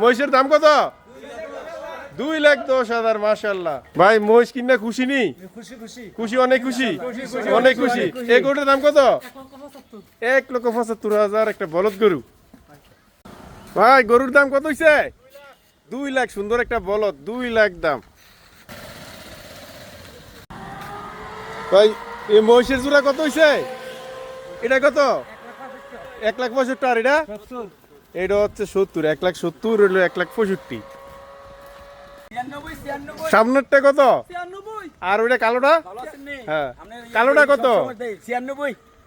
মহিষের দাম কত? দুই লাখ দশ হাজার মাসাল্লাহ ভাই মহিষ কিনা খুশি নি? খুশি অনেক খুশি? অনেক খুশি। এই গরুটার দাম কত? এক লক্ষ পঁচাত্তর। হাজার একটা বলদ গরু। ভাই গরুর দাম কত হইছে? দুই লাখ সুন্দর একটা বলদ দুই লাখ দাম। ভাই এই মহিষের জোড়া কত হইছে? এটা কত? এক লাখ পঁয়ষট্টি আর এটা এটা হচ্ছে সত্তর এক লাখ সত্তর হইল এক লাখ পঁয়ষট্টি। সামনেরটা কত? আর ওইটা কালোটা? হ্যাঁ। কালোটা কত?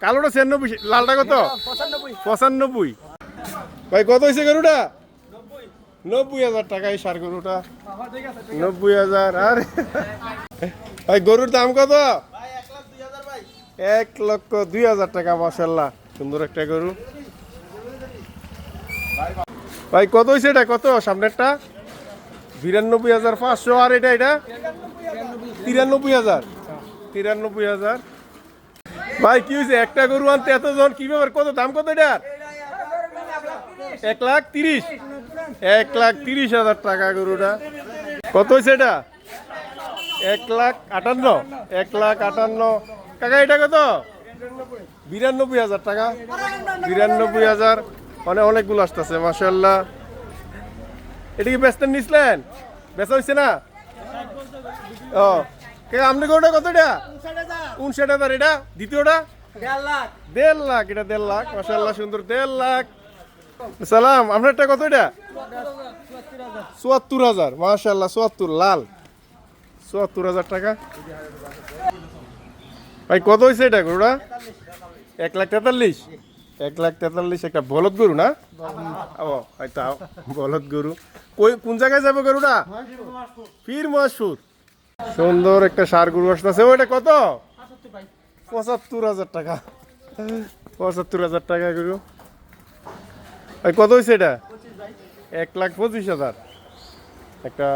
কালোটা ছিয়ানব্বই লালটা কত? পঁচানব্বই। পঁচানব্বই। ভাই কত হয়েছে গরুটা? নব্বই। হাজার টাকা এই সার গরুটা। নব্বই হাজার আর? ভাই গরুর দাম কত? এক লক্ষ দুই হাজার টাকা মাসাল্লাহ সুন্দর একটা গরু। ভাই, কত হয়েছে এটা? কত? সামনেরটা? বিরানব্বই হাজার পাঁচশো। আর এটা এটা? তিরানব্বই হাজার। তিরানব্বই হাজার। ভাই, কি হয়েছে একটা গরু আনতে এতজন, কি ব্যাপার? কত? দাম কত এটার এক লাখ তিরিশ। এক লাখ তিরিশ হাজার টাকা গরুটা। কত হয়েছে এটা? এক লাখ আটান্ন। এক লাখ আটান্ন। কাকা, এটা কত? বিরানব্বই হাজার টাকা। বিরানব্বই হাজার। মানে অনেকগুলো আসতেছে মাসাল্লাহ এটা কি বেচতেন নিছিলেন? বেচা হয়েছে না? ও, কে আপনি গরুটা কত এটা? উনষাট হাজার। এটা? দ্বিতীয়টা? দেড় লাখ। এটা দেড় লাখ মাসাল্লাহ সুন্দর, দেড় লাখ। সালাম আপনারটা কত এটা? চুয়াত্তর হাজার মাসাল্লাহ চুয়াত্তর, লাল। চুয়াত্তর হাজার টাকা। ভাই, কত হয়েছে এটা গরুটা? এক লাখ তেতাল্লিশ। এক লাখ তেতাল্লিশ, একটা বলদ গরু না? ও হয়তো বলদ গরু। কই, কোন জায়গায় যাবে গরুটা? ফির মহাসুর। সুন্দর একটা সার গরু আসতেছে। ওইটা কত? পঁচাত্তর হাজার টাকা। পঁচাত্তর হাজার টাকা গরু। কত হয়েছে এটা? এক লাখ পঁচিশ হাজার। একটা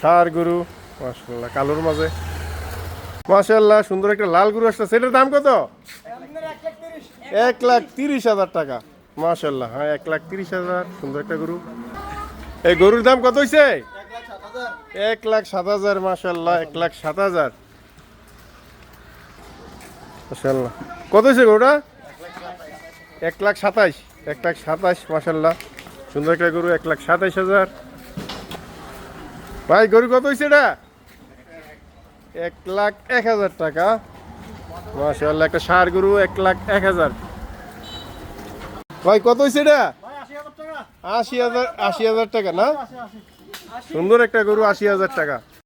সার গরু মাসাল্লাহ কালোর মাঝে। মাসাল্লাহ সুন্দর একটা লাল গরু আসছে এটার দাম কত? এক লাখ তিরিশ হাজার টাকা। মাসাল্লাহ হ্যাঁ এক লাখ তিরিশ হাজার, সুন্দর একটা গরু। এই গরুর দাম কত হয়েছে এক লাখ সাত হাজার মাসাল্লাহ এক লাখ সাত হাজার। মাসাল্লাহ কত হয়েছে গরুটা? এক লাখ সাতাইশ, এক লাখ সাতাইশ মাসাল্লাহ সুন্দর একটা গরু, এক লাখ সাতাইশ হাজার। ভাই, গরু কত হয়েছে এটা? এক লাখ এক হাজার টাকা। মাসাল্লাহ একটা সার গরু এক লাখ এক হাজার। ভাই, কত হয়েছে এটা? আশি হাজার আশি হাজার টাকা না? সুন্দর একটা গরু, আশি হাজার টাকা।